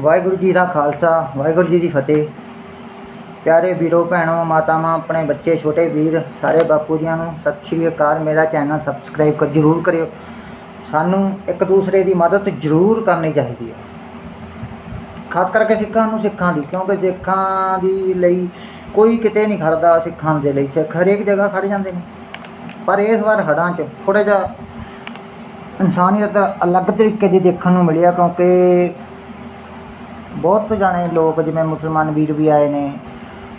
ਵਾਹਿਗੁਰੂ ਜੀ ਦਾ ਖਾਲਸਾ, ਵਾਹਿਗੁਰੂ ਜੀ ਦੀ ਫਤਿਹ। ਪਿਆਰੇ ਵੀਰੋ, ਭੈਣੋ, ਮਾਤਾਵਾਂ, ਆਪਣੇ ਬੱਚੇ, ਛੋਟੇ ਵੀਰ, ਸਾਰੇ ਬਾਪੂ ਜੀਆਂ ਨੂੰ ਸਤਿ ਸ਼੍ਰੀ ਅਕਾਲ। ਮੇਰਾ ਚੈਨਲ ਸਬਸਕ੍ਰਾਈਬ ਕਰ ਜਰੂਰ ਕਰਿਓ। ਸਾਨੂੰ ਇੱਕ ਦੂਸਰੇ ਦੀ ਮਦਦ ਜ਼ਰੂਰ ਕਰਨੀ ਚਾਹੀਦੀ ਹੈ। ਖਾਸ ਕਰਕੇ ਸਿੱਖਾਂ ਨੂੰ ਸਿੱਖਾਂ ਦੀ, ਕਿਉਂਕਿ ਸਿੱਖਾਂ ਦੀ ਲਈ ਕੋਈ ਕਿਤੇ ਨਹੀਂ ਖੜਦਾ ਸਿੱਖਾਂ ਦੇ ਲਈ। ਸਿੱਖ ਹਰੇਕ ਜਗ੍ਹਾ ਖੜ ਜਾਂਦੇ ਨੇ। ਪਰ ਇਸ ਵਾਰ ਹੜਾਂ 'ਚ ਥੋੜਾ ਜਿਹਾ ਇਨਸਾਨੀਅਤ ਅਲੱਗ ਤਰੀਕੇ ਦੀ ਦੇਖਣ ਨੂੰ ਮਿਲਿਆ, ਕਿਉਂਕਿ ਬਹੁਤ ਜਾਣੇ ਲੋਕ ਜਿਵੇਂ ਮੁਸਲਮਾਨ ਵੀਰ ਵੀ ਆਏ ਨੇ,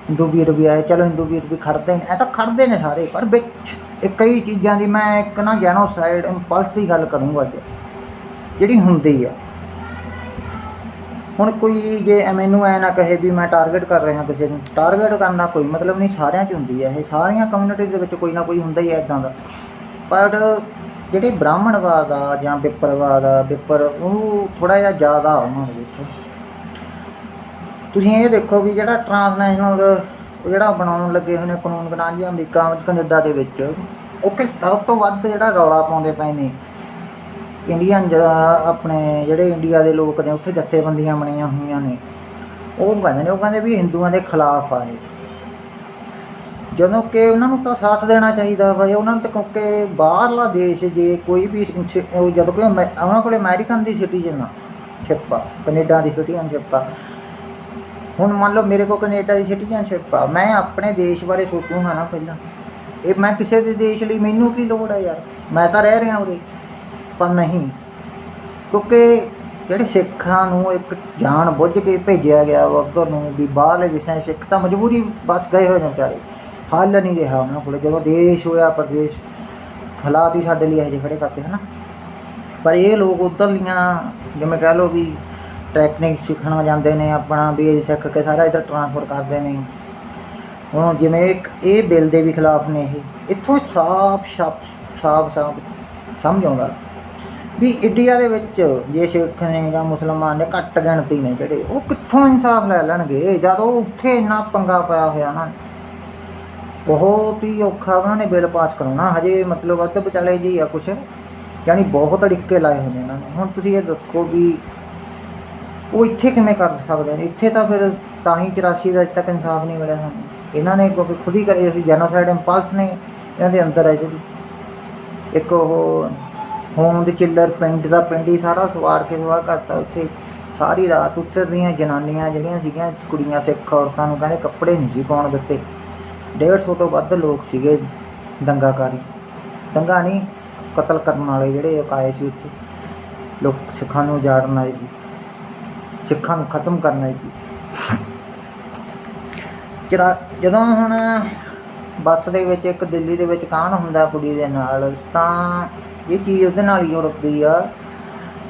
ਹਿੰਦੂ ਵੀਰ ਵੀ ਆਏ, ਚਲੋ ਹਿੰਦੂ ਵੀਰ ਵੀ ਖੜਦੇ ਨੇ, ਇਹ ਤਾਂ ਖੜਦੇ ਨੇ ਸਾਰੇ, ਪਰ ਵਿੱਚ ਇਹ ਕਈ ਚੀਜ਼ਾਂ ਦੀ ਮੈਂ ਇੱਕ ਨਾ ਜੈਨੋਸਾਈਡ ਇੰਪਲਸ ਦੀ ਗੱਲ ਕਰੂੰਗਾ ਅੱਜ, ਜਿਹੜੀ ਹੁੰਦੀ ਆ। ਹੁਣ ਕੋਈ ਜੇ ਮੈਨੂੰ ਐ ਨਾ ਕਹੇ ਵੀ ਮੈਂ ਟਾਰਗੇਟ ਕਰ ਰਿਹਾ ਕਿਸੇ ਨੂੰ ਟਾਰਗੇਟ ਕਰਨਾ ਕੋਈ ਮਤਲਬ ਨਹੀਂ, ਸਾਰਿਆਂ 'ਚ ਹੁੰਦੀ ਹੈ ਇਹ ਸਾਰੀਆਂ ਕਮਿਊਨਿਟੀ ਦੇ ਵਿੱਚ ਕੋਈ ਨਾ ਕੋਈ ਹੁੰਦਾ ਹੀ ਹੈ ਇਦਾਂ ਦਾ। ਪਰ ਜਿਹੜੇ ਬ੍ਰਾਹਮਣਵਾਦ ਆ ਜਾਂ ਵਿਪਰਵਾਦ ਆ, ਵਿਪਰ ਉਹ ਥੋੜਾ ਜਿਹਾ ਜ਼ਿਆਦਾ ਉਹਨਾਂ ਦੇ ਵਿੱਚ। ਤੁਸੀਂ ਇਹ ਦੇਖੋ ਵੀ ਜਿਹੜਾ ਟਰਾਂਸਨੈਸ਼ਨਲ ਜਿਹੜਾ ਬਣਾਉਣ ਲੱਗੇ ਹੋਏ ਨੇ ਕਾਨੂੰਨ ਗਨਾਨ ਜੀ ਅਮਰੀਕਾ ਵਿੱਚ, ਕੈਨੇਡਾ ਦੇ ਵਿੱਚ ਉੱਥੇ ਸਭ ਤੋਂ ਵੱਧ ਜਿਹੜਾ ਰੌਲਾ ਪਾਉਂਦੇ ਪਏ ਨੇ। ਇੰਡੀਅਨ ਆਪਣੇ ਜਿਹੜੇ ਇੰਡੀਆ ਦੇ ਲੋਕ ਨੇ, ਉੱਥੇ ਜਥੇਬੰਦੀਆਂ ਬਣੀਆਂ ਹੋਈਆਂ ਨੇ। ਉਹ ਕਹਿੰਦੇ ਨੇ, ਉਹ ਕਹਿੰਦੇ ਵੀ ਹਿੰਦੂਆਂ ਦੇ ਖਿਲਾਫ ਆ ਇਹ। ਜਦੋਂ ਕਿ ਉਹਨਾਂ ਨੂੰ ਤਾਂ ਸਾਥ ਦੇਣਾ ਚਾਹੀਦਾ ਵਾ ਉਹਨਾਂ ਨੂੰ ਤਾਂ ਕਿਉਂਕਿ ਬਾਹਰਲਾ ਦੇਸ਼ ਜੇ ਕੋਈ ਵੀ ਜਦੋਂ ਕਿ ਉਹਨਾਂ ਕੋਲੇ ਅਮਰੀਕਨ ਦੀ ਸਿਟੀਜ਼ਨ ਆ, ਛਿੱਪਾ, ਕੈਨੇਡਾ ਦੀ ਸਿਟੀਜ਼ਨਸ਼ਿਪ ਆ। ਹੁਣ ਮੰਨ ਲਓ ਮੇਰੇ ਕੋਲ ਕੈਨੇਡਾ ਦੀ ਸਿਟੀਜ਼ਨਸ਼ਿਪ ਆ, ਮੈਂ ਆਪਣੇ ਦੇਸ਼ ਬਾਰੇ ਸੋਚੂਗਾ ਨਾ ਪਹਿਲਾਂ। ਇਹ ਮੈਂ ਕਿਸੇ ਦੇ ਦੇਸ਼ ਲਈ ਮੈਨੂੰ ਕੀ ਲੋੜ ਆ ਯਾਰ? ਮੈਂ ਤਾਂ ਰਹਿ ਰਿਹਾ ਉਰੇ, ਪਰ ਨਹੀਂ। ਕਿਉਂਕਿ ਜਿਹੜੇ ਸਿੱਖਾਂ ਨੂੰ ਇੱਕ ਜਾਣ ਬੁੱਝ ਕੇ ਭੇਜਿਆ ਗਿਆ ਵਾ ਉੱਧਰ ਨੂੰ ਵੀ ਬਾਹਰਲੇ ਜਿਸ ਤਰ੍ਹਾਂ ਸਿੱਖ ਤਾਂ ਮਜਬੂਰੀ ਬਸ ਗਏ ਹੋਏ ਨੇ ਵਿਚਾਰੇ। ਹੱਲ ਨਹੀਂ ਰਿਹਾ ਉਹਨਾਂ ਕੋਲ, ਜਦੋਂ ਦੇਸ਼ ਹੋਇਆ, ਪ੍ਰਦੇਸ਼ ਹਾਲਾਤ ਹੀ ਸਾਡੇ ਲਈ ਇਹੋ ਜਿਹੇ ਖੜੇ ਕਰਤੇ ਹਨਾ। ਪਰ ਇਹ ਲੋਕ ਉੱਧਰਲੀਆਂ, ਜਿਵੇਂ ਕਹਿ ਲਓ ਵੀ ਟੈਕਨੀਕ ਸਿੱਖਣਾ ਜਾਂਦੇ ਨੇ ਆਪਣਾ ਵੀ ਸਿੱਖ ਕੇ ਸਾਰਾ ਇੱਧਰ ਟ੍ਰਾਂਸਫਰ ਕਰਦੇ ਨੇ। ਹੁਣ ਜਿਵੇਂ ਇੱਕ ਇਹ ਬਿੱਲ ਦੇ ਵੀ ਖਿਲਾਫ ਨੇ ਇਹ, ਇੱਥੋਂ ਸਾਫ਼ ਸਾਫ਼ ਸਾਫ਼ ਸਾਫ਼ ਸਮਝ ਆਉਂਦਾ ਵੀ ਇੰਡੀਆ ਦੇ ਵਿੱਚ ਜੇ ਸਿੱਖ ਨੇ ਜਾਂ ਮੁਸਲਮਾਨ ਨੇ ਘੱਟ ਗਿਣਤੀ ਨੇ ਜਿਹੜੇ, ਉਹ ਕਿੱਥੋਂ ਇਨਸਾਫ ਲੈ ਲੈਣਗੇ? ਜਦ ਉਹ ਉੱਥੇ ਇੰਨਾ ਪੰਗਾ ਪਿਆ ਹੋਇਆ ਨਾ, ਬਹੁਤ ਹੀ ਔਖਾ ਉਹਨਾਂ ਨੇ ਬਿੱਲ ਪਾਸ ਕਰਾਉਣਾ। ਹਜੇ ਮਤਲਬ ਅੱਧ ਵਿਚਾਲੇ ਜੀ ਆ ਕੁਛ, ਯਾਨੀ ਬਹੁਤ ਅੜਿੱਕੇ ਲਾਏ ਹੋਏ ਨੇ ਇਹਨਾਂ ਨੇ। ਹੁਣ ਤੁਸੀਂ ਇਹ ਦੇਖੋ ਵੀ ਉਹ ਇੱਥੇ ਕਿਵੇਂ ਕਰ ਸਕਦੇ ਨੇ? ਇੱਥੇ ਤਾਂ ਫਿਰ ਤਾਂ ਹੀ 84 ਦਾ ਅਜੇ ਤੱਕ ਇਨਸਾਫ ਨਹੀਂ ਮਿਲਿਆ ਸਾਨੂੰ। ਇਹਨਾਂ ਨੇ ਕਿਉਂਕਿ ਖੁਦ ਹੀ ਕਰੇ, ਅਸੀਂ ਜੈਨੋਸਾਈਡ ਇੰਪਲਸ ਨੇ, ਇਹਨਾਂ ਦੇ ਅੰਦਰ ਹੈ ਜਿਹੜੀ ਇੱਕ ਉਹ ਹੋਂਦ ਚਿੱਲਰ ਪਿੰਡ ਦਾ ਪਿੰਡ ਹੀ ਸਾਰਾ ਸਵਾਰ ਕੇ ਸਵਾਰ ਕਰਤਾ ਉੱਥੇ। ਸਾਰੀ ਰਾਤ ਉੱਥੇ ਦੀਆਂ ਜਨਾਨੀਆਂ ਜਿਹੜੀਆਂ ਸੀਗੀਆਂ, ਕੁੜੀਆਂ, ਸਿੱਖ ਔਰਤਾਂ ਨੂੰ ਕਹਿੰਦੇ ਕੱਪੜੇ ਨਹੀਂ ਸੀ ਪਾਉਣ ਦਿੱਤੇ। 150 ਤੋਂ ਵੱਧ ਲੋਕ ਸੀਗੇ ਦੰਗਾਕਾਰੀ। ਦੰਗਾ ਨਹੀਂ, ਕਤਲ ਕਰਨ ਵਾਲੇ ਜਿਹੜੇ ਉਹ ਆਏ ਸੀ ਉੱਥੇ। ਲੋਕ ਸਿੱਖਾਂ ਨੂੰ ਉਜਾੜਨ ਆਏ ਸੀ। ਸਿੱਖਾਂ ਨੂੰ ਖਤਮ ਕਰਨ ਆਏ ਸੀ ਚਰਾ ਜਦੋਂ ਹੁਣ ਬੱਸ ਦੇ ਵਿੱਚ ਇੱਕ ਦਿੱਲੀ ਦੇ ਵਿੱਚ ਕਾਂਡ ਹੁੰਦਾ ਕੁੜੀ ਦੇ ਨਾਲ, ਤਾਂ ਇਹ ਚੀਜ਼ ਉਹਦੇ ਨਾਲ ਹੀ ਜੁੜਦੀ ਆ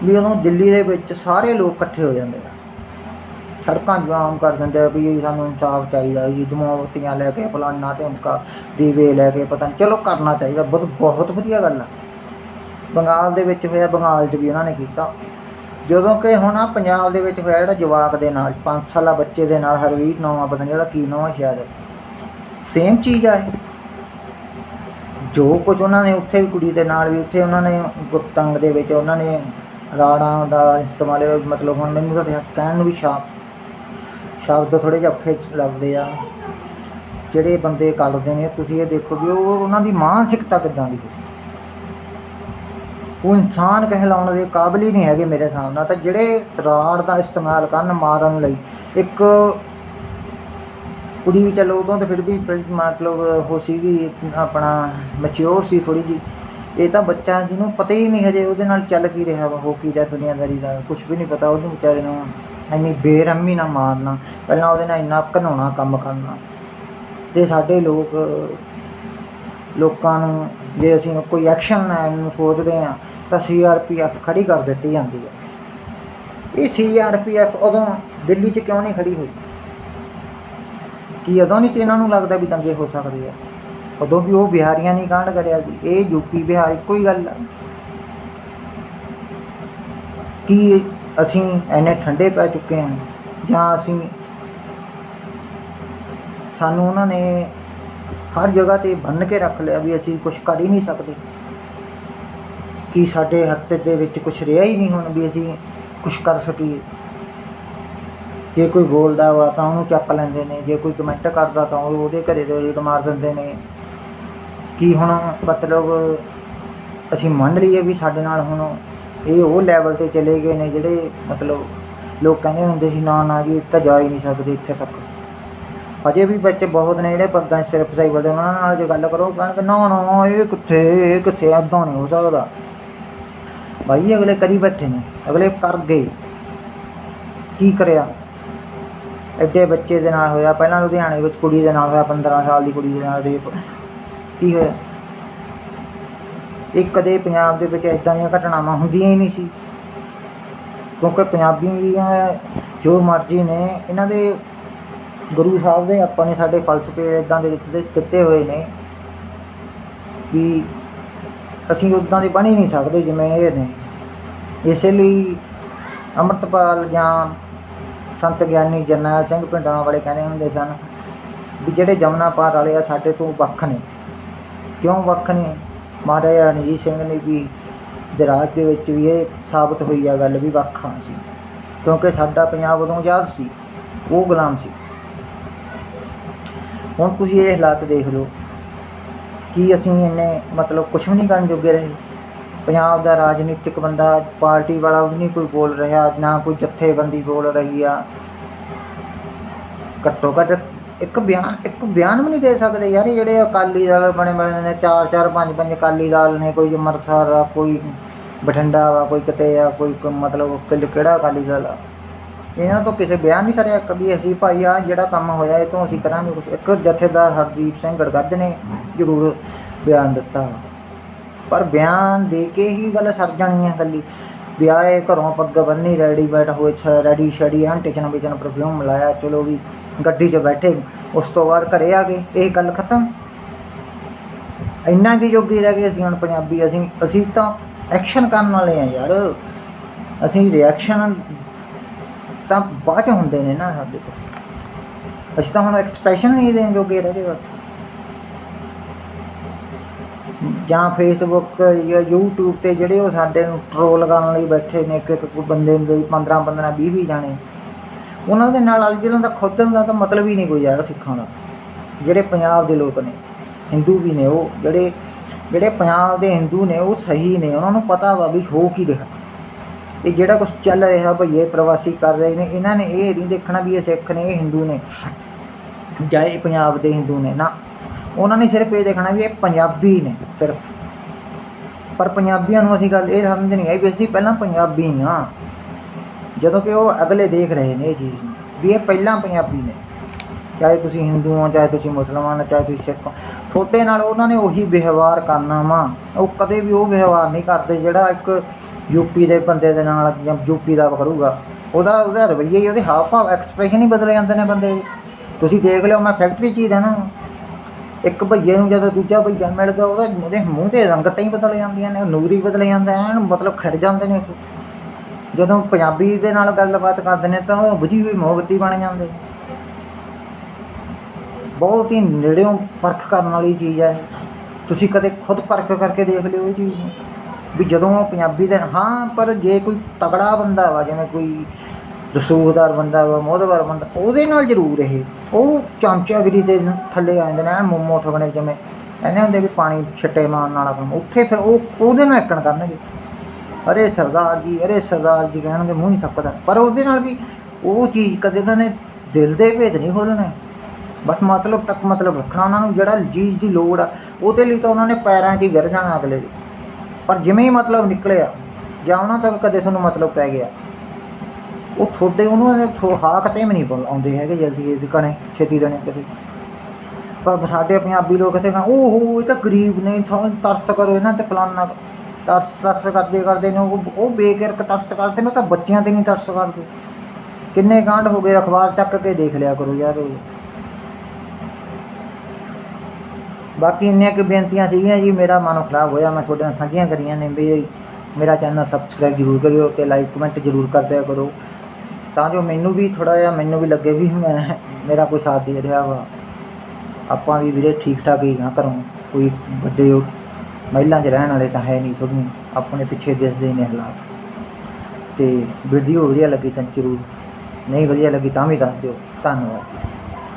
ਵੀ ਉਦੋਂ ਦਿੱਲੀ ਦੇ ਵਿੱਚ ਸਾਰੇ ਲੋਕ ਇਕੱਠੇ ਹੋ ਜਾਂਦੇ ਆ। ਸੜਕਾਂ ਜਾਮ ਕਰ ਦਿੰਦੇ ਆ ਵੀ ਸਾਨੂੰ ਇਨਸਾਫ ਚਾਹੀਦਾ ਜੀ ਦਮਾਵਤੀਆਂ ਲੈ ਕੇ, ਫਲਾਨਾ ਧਮਕਾ, ਦੀਵੇ ਲੈ ਕੇ, ਪਤਾ ਨਹੀਂ, ਚਲੋ ਕਰਨਾ ਚਾਹੀਦਾ, ਬਹੁਤ ਬਹੁਤ ਵਧੀਆ ਗੱਲ ਆ। ਬੰਗਾਲ ਦੇ ਵਿੱਚ ਹੋਇਆ, ਬੰਗਾਲ 'ਚ ਵੀ ਉਹਨਾਂ ਨੇ ਕੀਤਾ। ਜਦੋਂ ਕਿ ਹੁਣ ਆ ਪੰਜਾਬ ਦੇ ਵਿੱਚ ਹੋਇਆ ਜਿਹੜਾ ਜਵਾਕ ਦੇ ਨਾਲ 5 ਸਾਲਾ ਬੱਚੇ ਦੇ ਨਾਲ, ਹਰਵੀਰ ਨਵਾਂ ਪਤਾ ਨਹੀਂ ਉਹਦਾ ਕੀ ਨਾਮ ਆ ਸ਼ਾਇਦ। ਸੇਮ ਚੀਜ਼ ਆ ਇਹ। ਜੋ ਕੁਝ ਉਹਨਾਂ ਨੇ ਉੱਥੇ ਵੀ ਕੁੜੀ ਦੇ ਨਾਲ ਵੀ ਉੱਥੇ ਉਹਨਾਂ ਨੇ ਗੁਪਤੰਗ ਦੇ ਵਿੱਚ ਉਹਨਾਂ ਨੇ ਰਾੜਾਂ ਦਾ ਇਸਤੇਮਾਲ, ਮਤਲਬ ਹੁਣ ਮੈਨੂੰ ਤਾਂ ਕਹਿਣ ਨੂੰ ਵੀ ਸ਼ਾਪ ਸ਼ਬਦ ਥੋੜੇ ਜਿਹੇ ਔਖੇ ਲੱਗਦੇ ਆ। ਜਿਹੜੇ ਬੰਦੇ ਕਰਦੇ ਨੇ, ਤੁਸੀਂ ਇਹ ਦੇਖੋ ਵੀ ਉਹ ਉਹਨਾਂ ਦੀ ਮਾਨਸਿਕਤਾ ਕਿੱਦਾਂ ਦੀ ਹੈ। ਉਹ ਇਨਸਾਨ ਕਹਿਲਾਉਣ ਦੇ ਕਾਬਿਲ ਹੀ ਨਹੀਂ ਹੈਗੇ ਮੇਰੇ ਹਿਸਾਬ ਨਾਲ। ਤਾਂ ਜਿਹੜੇ ਰਾੜ ਦਾ ਇਸਤੇਮਾਲ ਕਰਨ, ਮਾਰਨ ਲਈ ਇੱਕ ਕੁੜੀ ਵੀ ਚਲੋ ਉਦੋਂ ਤਾਂ ਫਿਰ ਵੀ ਮਤਲਬ ਉਹ ਸੀਗੀ, ਆਪਣਾ ਮੈਚਿਓਰ ਸੀ ਥੋੜੀ ਜੀ ਇਹ ਤਾਂ ਬੱਚਾ ਜਿਹਨੂੰ ਪਤਾ ਹੀ ਨਹੀਂ ਹਜੇ, ਉਹਦੇ ਨਾਲ ਚੱਲ ਕੀ ਰਿਹਾ ਵਾ, ਹੋ ਕੀ ਰਿਹਾ ਦੁਨੀਆਦਾਰੀ ਦਾ ਕੁਝ ਵੀ ਨਹੀਂ ਪਤਾ। ਉਹਨੂੰ ਵਿਚਾਰੇ ਨੂੰ ਇੰਨੀ ਬੇਰਹਿਮੀ ਨਾਲ ਮਾਰਨਾ, ਪਹਿਲਾਂ ਉਹਦੇ ਨਾਲ ਇੰਨਾ ਘਨਾਉਣਾ ਕੰਮ ਕਰਨਾ। ਤੇ ਸਾਡੇ ਲੋਕ, ਲੋਕਾਂ ਨੂੰ ਜੇ ਅਸੀਂ ਕੋਈ ਐਕਸ਼ਨ ਲੈਣ ਨੂੰ ਸੋਚਦੇ ਆ ਤਾਂ ਸੀਆਰਪੀਐਫ ਖੜੀ ਕਰ ਦਿੱਤੀ ਜਾਂਦੀ ਹੈ। ਇਹ ਸੀਆਰਪੀਐਫ ਉਦੋਂ ਦਿੱਲੀ 'ਚ ਕਿਉਂ ਨਹੀਂ ਖੜੀ ਹੋਈ? ਕੀ ਉਦੋਂ ਨਹੀਂ ਇਹਨਾਂ ਨੂੰ ਲੱਗਦਾ ਵੀ ਦੰਗੇ ਹੋ ਸਕਦੇ ਆ? ਉਦੋਂ ਵੀ ਉਹ ਬਿਹਾਰੀਆਂ ਨਹੀਂ ਕਾਂਡ ਕਰਿਆ ਜੀ। ਇਹ ਯੂਪੀ ਬਿਹਾਰੀ ਇੱਕੋ ਹੀ ਗੱਲ ਆ। ਕੀ ਅਸੀਂ ਐਨੇ ਠੰਡੇ ਪੈ ਚੁੱਕੇ ਹਾਂ? ਜਾਂ ਅਸੀਂ ਸਾਨੂੰ ਉਹਨਾਂ ਨੇ ਹਰ ਜਗ੍ਹਾ ਤੇ ਬੰਨ ਕੇ ਰੱਖ ਲਿਆ ਵੀ ਅਸੀਂ ਕੁਝ ਕਰ ਹੀ ਨਹੀਂ ਸਕਦੇ? ਕੀ ਸਾਡੇ ਹੱਥ ਦੇ ਵਿੱਚ ਕੁਝ ਰਿਹਾ ਹੀ ਨਹੀਂ ਹੁਣ ਵੀ ਅਸੀਂ ਕੁਝ ਕਰ ਸਕੀਏ। ਜੇ ਕੋਈ ਬੋਲਦਾ ਵਾ ਤਾਂ ਉਹਨੂੰ ਚੱਕ ਲੈਂਦੇ ਨੇ, ਜੇ ਕੋਈ ਕਮੈਂਟ ਕਰਦਾ ਤਾਂ ਉਹ ਉਹਦੇ ਘਰੇ ਰੇਡ ਮਾਰ ਦਿੰਦੇ ਨੇ। ਕੀ ਹੁਣ ਮਤਲਬ ਅਸੀਂ ਮੰਨ ਲਈਏ ਵੀ ਸਾਡੇ ਨਾਲ ਹੁਣ ਇਹ ਉਹ ਲੈਵਲ ਤੇ ਚਲੇ ਗਏ ਨੇ ਜਿਹੜੇ ਮਤਲਬ ਲੋਕ ਕਹਿੰਦੇ ਹੁੰਦੇ ਸੀ, ਨਾ ਨਾ ਜੀ, ਇਹ ਤਾਂ ਜਾ ਹੀ ਨਹੀਂ ਸਕਦੇ ਇੱਥੇ ਤੱਕ। ਅਜੇ ਵੀ ਬੱਚੇ ਬਹੁਤ ਨੇ ਜਿਹੜੇ ਪੱਗਾਂ ਸਿਰਫ ਸਿਰ ਫਸਾਈ ਉਹਨਾਂ ਨਾਲ ਜੇ ਗੱਲ ਕਰੋ, ਕਹਿਣਗੇ ਨਾ ਨਾ, ਇਹ ਕਿੱਥੇ ਇਹ ਕਿੱਥੇ ਏਦਾਂ ਨਹੀਂ ਹੋ ਸਕਦਾ। ਭਾਈ ਅਗਲੇ ਕਰੀ ਬੈਠੇ ਨੇ, ਅਗਲੇ ਕਰ ਗਏ। ਕੀ ਕਰਿਆ? ਐਡੇ ਬੱਚੇ ਦੇ ਨਾਲ ਹੋਇਆ, ਪਹਿਲਾਂ ਲੁਧਿਆਣੇ ਵਿੱਚ ਕੁੜੀ ਦੇ ਨਾਲ ਹੋਇਆ 15 ਸਾਲ ਦੀ ਕੁੜੀ ਦੇ ਨਾਲ ਰੇਪ ਕੀ ਹੋਇਆ? ਇਹ ਕਦੇ ਪੰਜਾਬ ਦੇ ਵਿੱਚ ਇਦਾਂ ਦੀਆਂ ਘਟਨਾਵਾਂ ਹੁੰਦੀਆਂ ਹੀ ਨਹੀਂ ਸੀ। ਕਿਉਂਕਿ ਪੰਜਾਬੀਆਂ ਜੋ ਮਰਜ਼ੀ ਨੇ, ਇਹਨਾਂ ਦੇ ਗੁਰੂ ਸਾਹਿਬ ਦੇ ਆਪਾਂ ਨੇ ਸਾਡੇ ਫਲਸਫੇ ਇਦਾਂ ਦੇ ਦਿੱਤੇ ਦਿੱਤੇ ਹੋਏ ਨੇ ਵੀ ਅਸੀਂ ਉਦਾਂ ਦੇ ਬਣ ਹੀ ਨਹੀਂ ਸਕਦੇ ਜਿਵੇਂ ਇਹ ਨੇ। ਇਸੇ ਲਈ ਅੰਮ੍ਰਿਤਪਾਲ ਜਾਂ ਸੰਤ ਗਿਆਨੀ ਜਰਨੈਲ ਸਿੰਘ ਪਿੰਡਾਂ ਵਾਲੇ ਕਹਿੰਦੇ ਹੁੰਦੇ ਸਨ ਵੀ ਜਿਹੜੇ ਜਮਨਾ ਪਾਰ ਵਾਲੇ ਆ, ਸਾਡੇ ਤੋਂ ਵੱਖ ਨੇ। ਕਿਉਂ ਵੱਖ ਨੇ? ਮਹਾਰਾਜਾ ਰਣਜੀਤ ਸਿੰਘ ਨੇ ਵੀ ਦਰਾਜ ਦੇ ਵਿੱਚ ਵੀ ਇਹ ਸਾਬਤ ਹੋਈ ਆ ਗੱਲ ਵੀ ਵੱਖ ਹਾਂ ਸੀ। ਕਿਉਂਕਿ ਸਾਡਾ ਪੰਜਾਬ ਉਦੋਂ ਆਜ਼ਾਦ ਸੀ, ਉਹ ਗੁਲਾਮ ਸੀ। ਹੁਣ ਤੁਸੀਂ ਇਹ ਹਾਲਾਤ ਦੇਖ ਲਓ। ਕੀ ਅਸੀਂ ਇੰਨੇ ਮਤਲਬ ਕੁਛ ਵੀ ਨਹੀਂ ਕਰਨ ਜੋਗੇ ਰਹੇ? ਪੰਜਾਬ ਦਾ ਰਾਜਨੀਤਿਕ ਬੰਦਾ, ਪਾਰਟੀ ਵਾਲਾ ਵੀ ਨਹੀਂ ਕੋਈ ਬੋਲ ਰਿਹਾ, ਨਾ ਕੋਈ ਜਥੇਬੰਦੀ ਬੋਲ ਰਹੀ ਆ। ਘੱਟੋ ਘੱਟ ਇੱਕ ਬਿਆਨ ਇੱਕ ਬਿਆਨ ਵੀ ਨਹੀਂ ਦੇ ਸਕਦੇ ਯਾਰ, ਇਹ ਜਿਹੜੇ ਅਕਾਲੀ ਦਲ ਬਣੇ ਬਣੇ ਨੇ, ਚਾਰ ਚਾਰ, ਪੰਜ ਪੰਜ ਅਕਾਲੀ ਦਲ ਨੇ, ਕੋਈ ਅੰਮ੍ਰਿਤਸਰ ਆ, ਕੋਈ ਬਠਿੰਡਾ ਵਾ, ਕੋਈ ਕਿਤੇ ਆ, ਕੋਈ ਮਤਲਬ ਕਿ- ਕਿਹੜਾ ਅਕਾਲੀ ਦਲ ਆ। ਇਹਨਾਂ ਤੋਂ ਕਿਸੇ ਬਿਆਨ ਨਹੀਂ ਸਰਿਆ। ਕਦੀ ਅਸੀਂ ਭਾਈ ਆ ਜਿਹੜਾ ਕੰਮ ਹੋਇਆ, ਇਹ ਤੋਂ ਅਸੀਂ ਕਰਾਂਗੇ ਕੁਛ। ਇੱਕ ਜਥੇਦਾਰ ਹਰਦੀਪ ਸਿੰਘ ਗੜਗੱਜ ਨੇ ਜ਼ਰੂਰ ਬਿਆਨ ਦਿੱਤਾ ਪਰ ਬਿਆਨ ਦੇ ਕੇ ਹੀ ਗੱਲ ਸਰ ਜਾਣੀ ਹੈ ਗੱਲੀ ਵਿਆਹੇ ਘਰੋਂ ਪੱਗ ਬੰਨੀ ਰੈਡੀ ਬੈਠ ਹੋਏ, ਛ, ਰੈਡੀ ਸ਼ੜੀ ਐਨ ਟਿਚਨ ਬਿਚਨ ਪਰਫਿਊਮ ਮਿਲਾਇਆ ਚਲੋ ਵੀ ਗੱਡੀ 'ਚ ਬੈਠੇ। ਉਸ ਤੋਂ ਬਾਅਦ ਘਰੇ ਆ ਗਏ। ਇਹ ਗੱਲ ਖਤਮ। ਇੰਨਾ ਕੀ ਜੋਗੀ ਰਹਿ ਗਏ ਅਸੀਂ ਹੁਣ ਪੰਜਾਬੀ। ਅਸੀਂ ਅਸੀਂ ਤਾਂ ਐਕਸ਼ਨ ਕਰਨ ਵਾਲੇ ਆ ਯਾਰ। ਅਸੀਂ ਰਿਐਕਸ਼ਨ ਤਾਂ ਬਾਅਦ ਚ ਹੁੰਦੇ ਨੇ ਨਾ ਸਾਡੇ ਤੋਂ ਅਸੀਂ ਤਾਂ ਹੁਣ ਐਕਸਪ੍ਰੈਸ਼ਨ ਨਹੀਂ ਦੇਣ ਜੋਗੇ ਰਹਿ ਗਏ ਬਸ। ਜਾਂ ਫੇਸਬੁੱਕ ਜਾਂ YouTube ਤੇ ਜਿਹੜੇ ਉਹ ਸਾਡੇ ਨੂੰ ਟਰੋਲ ਕਰਨ ਲਈ ਬੈਠੇ ਨੇ ਇੱਕ ਇੱਕ ਬੰਦੇ ਨੂੰ 15 15 20 20 ਜਾਣੇ। ਉਹਨਾਂ ਦੇ ਨਾਲ ਵਾਲੇ ਜਿਹਨਾਂ ਦਾ ਖੁਦ ਦਾ ਤਾਂ ਮਤਲਬ ਹੀ ਨਹੀਂ ਕੋਈ ਯਾਰ ਸਿੱਖਾਂ ਦਾ। ਜਿਹੜੇ ਪੰਜਾਬ ਦੇ ਲੋਕ ਨੇ ਹਿੰਦੂ ਵੀ ਨੇ ਉਹ, ਜਿਹੜੇ ਜਿਹੜੇ ਪੰਜਾਬ ਦੇ ਹਿੰਦੂ ਨੇ ਉਹ ਸਹੀ ਨੇ, ਉਹਨਾਂ ਨੂੰ ਪਤਾ ਵਾ ਵੀ ਹੋ ਕੀ ਰਿਹਾ। ਇਹ ਜਿਹੜਾ ਕੁਝ ਚੱਲ ਰਿਹਾ ਭਈਏ ਪ੍ਰਵਾਸੀ ਕਰ ਰਹੇ ਨੇ, ਇਹਨਾਂ ਨੇ ਇਹ ਨਹੀਂ ਦੇਖਣਾ ਵੀ ਇਹ ਸਿੱਖ ਨੇ, ਇਹ ਹਿੰਦੂ ਨੇ, ਜਾਂ ਇਹ ਪੰਜਾਬ ਦੇ ਹਿੰਦੂ ਨੇ, ਨਾ। ਉਹਨਾਂ ਨੇ ਸਿਰਫ ਇਹ ਦੇਖਣਾ ਵੀ ਇਹ ਪੰਜਾਬੀ ਨੇ, ਸਿਰਫ। ਪਰ ਪੰਜਾਬੀਆਂ ਨੂੰ ਅਸੀਂ ਗੱਲ ਇਹ ਸਮਝ ਨਹੀਂ ਆਈ ਵੀ ਅਸੀਂ ਪਹਿਲਾਂ ਪੰਜਾਬੀ ਹਾਂ ਜਦੋਂ ਕਿ ਉਹ ਅਗਲੇ ਦੇਖ ਰਹੇ ਨੇ ਇਹ ਚੀਜ਼ ਨੂੰ, ਵੀ ਇਹ ਪਹਿਲਾਂ ਪੰਜਾਬੀ ਨੇ। ਚਾਹੇ ਤੁਸੀਂ ਹਿੰਦੂ ਹੋ, ਚਾਹੇ ਤੁਸੀਂ ਮੁਸਲਮਾਨ ਹੋ, ਚਾਹੇ ਤੁਸੀਂ ਸਿੱਖ ਹੋ, ਤੁਹਾਡੇ ਨਾਲ ਉਹਨਾਂ ਨੇ ਉਹੀ ਵਿਵਹਾਰ ਕਰਨਾ ਵਾ। ਉਹ ਕਦੇ ਵੀ ਉਹ ਵਿਵਹਾਰ ਨਹੀਂ ਕਰਦੇ ਜਿਹੜਾ ਇੱਕ ਯੂਪੀ ਦੇ ਬੰਦੇ ਦੇ ਨਾਲ ਜਾਂ ਯੂਪੀ ਦਾ ਕਰੂਗਾ। ਉਹਦਾ ਉਹਦਾ ਰਵੱਈਆ ਹੀ ਉਹਦੇ ਹਾਵ ਭਾਵ ਐਕਸਪ੍ਰੈਸ਼ਨ ਹੀ ਬਦਲ ਜਾਂਦੇ ਨੇ ਬੰਦੇ ਤੁਸੀਂ ਦੇਖ ਲਿਓ, ਮੈਂ ਫੈਕਟਰੀ 'ਚ ਹੀ ਰਹਿਣਾ। ਇੱਕ ਭਈਏ ਨੂੰ ਜਦੋਂ ਦੂਜਾ ਭਈਆ ਮਿਲਦਾ, ਉਹਦਾ ਉਹਦੇ ਮੂੰਹ ਤੇ ਰੰਗਤਾਂ ਹੀ ਬਦਲ ਜਾਂਦੀਆਂ ਨੇ ਨੂਰੀ ਬਦਲ ਜਾਂਦਾ ਐਨ ਮਤਲਬ ਖੜ ਜਾਂਦੇ ਨੇ। ਜਦੋਂ ਪੰਜਾਬੀ ਦੇ ਨਾਲ ਗੱਲਬਾਤ ਕਰਦੇ ਨੇ, ਤਾਂ ਉਹ ਬੁਝੀ ਹੋਈ ਮੋਹਬਤੀ ਬਣ ਜਾਂਦੇ। ਬਹੁਤ ਹੀ ਨੇੜਿਓਂ ਪਰਖ ਕਰਨ ਵਾਲੀ ਚੀਜ਼ ਹੈ। ਤੁਸੀਂ ਕਦੇ ਖੁਦ ਪਰਖ ਕਰਕੇ ਦੇਖ ਲਿਓ ਇਹ ਚੀਜ਼ ਨੂੰ। ਵੀ ਜਦੋਂ ਉਹ ਪੰਜਾਬੀ ਦੇ ਹਾਂ, ਪਰ ਜੇ ਕੋਈ ਤਗੜਾ ਬੰਦਾ ਵਾ, ਜਿਵੇਂ ਕੋਈ ਰਸੂਖਦਾਰ ਬੰਦਾ ਵਾ, ਮੋਹਦਵਾਰ ਬੰਦਾ, ਉਹਦੇ ਨਾਲ ਜ਼ਰੂਰ ਇਹ। ਉਹ ਚਮਚਾਗਿਰੀ ਦੇ ਥੱਲੇ ਆ ਜਾਂਦੇ ਨੇ ਮੋਮੋ ਠਗਣੇ ਜਿਵੇਂ। ਕਹਿੰਦੇ ਹੁੰਦੇ ਵੀ ਪਾਣੀ ਛੱਟੇ ਮਾਰਨ ਨਾਲ ਕੰਮ। ਉੱਥੇ ਫਿਰ ਉਹ ਉਹਦੇ ਨਾਲ ਇੱਕਣ ਕਰਨਗੇ। ਅਰੇ ਸਰਦਾਰ ਜੀ, ਅਰੇ ਸਰਦਾਰ ਜੀ, ਕਹਿਣਗੇ ਮੂੰਹ ਨਹੀਂ ਥੱਕਦਾ। ਪਰ ਉਹਦੇ ਨਾਲ ਵੀ ਉਹ ਚੀਜ਼ ਕਦੇ ਉਹਨਾਂ ਨੇ ਦਿਲ ਦੇ ਭੇਦ ਨਹੀਂ ਖੋਲਣੇ ਬਸ ਮਤਲਬ ਤੱਕ ਮਤਲਬ ਰੱਖਣਾ ਉਹਨਾਂ ਨੂੰ, ਜਿਹੜਾ ਚੀਜ਼ ਦੀ ਲੋੜ ਆ, ਉਹਦੇ ਲਈ ਤਾਂ ਉਹਨਾਂ ਨੇ ਪੈਰਾਂ 'ਚ ਹੀ ਗਿਰ ਜਾਣਾ ਅਗਲੇ ਦੇ। ਪਰ ਜਿਵੇਂ ਹੀ ਮਤਲਬ ਨਿਕਲਿਆ, ਜਾਂ ਉਹਨਾਂ ਤੱਕ ਕਦੇ ਤੁਹਾਨੂੰ ਮਤਲਬ ਪੈ ਗਿਆ, ਉਹ ਤੁਹਾਡੇ, ਉਹਨੂੰ ਨੇ ਹਾਕ ਤੇ ਵੀ ਨਹੀਂ ਆਉਂਦੇ ਹੈਗੇ ਜਲਦੀ ਇਹ ਕਣੇ, ਛੇਤੀ ਦੇਣੇ ਕਦੇ। ਪਰ ਸਾਡੇ ਪੰਜਾਬੀ ਲੋਕ ਇੱਥੇ ਕਹਿੰਦੇ, ਓਹੋ, ਇਹ ਤਾਂ ਗਰੀਬ ਨੇ ਸਾਨੂੰ ਤਰਸ ਕਰੋ, ਇਹਨਾਂ ਤੇ ਫਲਾਨਾ ਤਰਸ ਤਰਸ ਕਰਦੇ ਕਰਦੇ ਨੇ, ਉਹ ਉਹ ਬੇਕਿਰਕ ਤਰਸ ਕਰਦੇ ਨੇ ਤਾਂ ਬੱਚਿਆਂ ਤੇ ਨਹੀਂ ਤਰਸ ਕਰਦੇ। ਕਿੰਨੇ ਕਾਂਡ ਹੋ ਗਏ, ਅਖਬਾਰ ਚੱਕ ਕੇ ਦੇਖ ਲਿਆ ਕਰੋ ਯਾਰ ਉਹ ਬਾਕੀ ਇੰਨੀਆਂ ਕਿ ਬੇਨਤੀਆਂ ਸੀਗੀਆਂ ਜੀ, ਮੇਰਾ ਮਨ ਖਰਾਬ ਹੋਇਆ, ਮੈਂ ਤੁਹਾਡੇ ਨਾਲ ਸਾਂਝੀਆਂ ਕਰੀਆਂ ਨੇ ਵੀ ਮੇਰਾ ਚੈਨਲ ਸਬਸਕ੍ਰਾਈਬ ਜ਼ਰੂਰ ਕਰਿਓ ਤੇ ਲਾਈਕ ਕਮੈਂਟ ਜ਼ਰੂਰ ਕਰਦਿਆ ਕਰੋ। ਤਾਂ ਜੋ ਮੈਨੂੰ ਵੀ ਥੋੜਾ ਜਿਹਾ, ਮੈਨੂੰ ਵੀ ਲੱਗੇ ਵੀ ਮੈਂ, ਮੇਰਾ ਕੋਈ ਸਾਥ ਦੇ ਰਿਹਾ ਵਾ। ਆਪਾਂ ਵੀ ਵੀਰੇ ਠੀਕ ਠਾਕ ਹੀ ਨਾ ਘਰੋਂ, ਕੋਈ ਵੱਡੇ ਮਹਿਲਾਂ 'ਚ ਰਹਿਣ ਵਾਲੇ ਤਾਂ ਹੈ ਨਹੀਂ ਤੁਹਾਨੂੰ, ਆਪਣੇ ਪਿੱਛੇ ਦਿਸਦੇ ਨੇ ਹਾਲਾਤ। ਤੇ ਵੀਡੀਓ ਵਧੀਆ ਲੱਗੀ ਤਾਂ ਜ਼ਰੂਰ, ਨਹੀਂ ਵਧੀਆ ਲੱਗੀ ਤਾਂ ਵੀ ਦੱਸ ਦਿਓ। ਧੰਨਵਾਦ।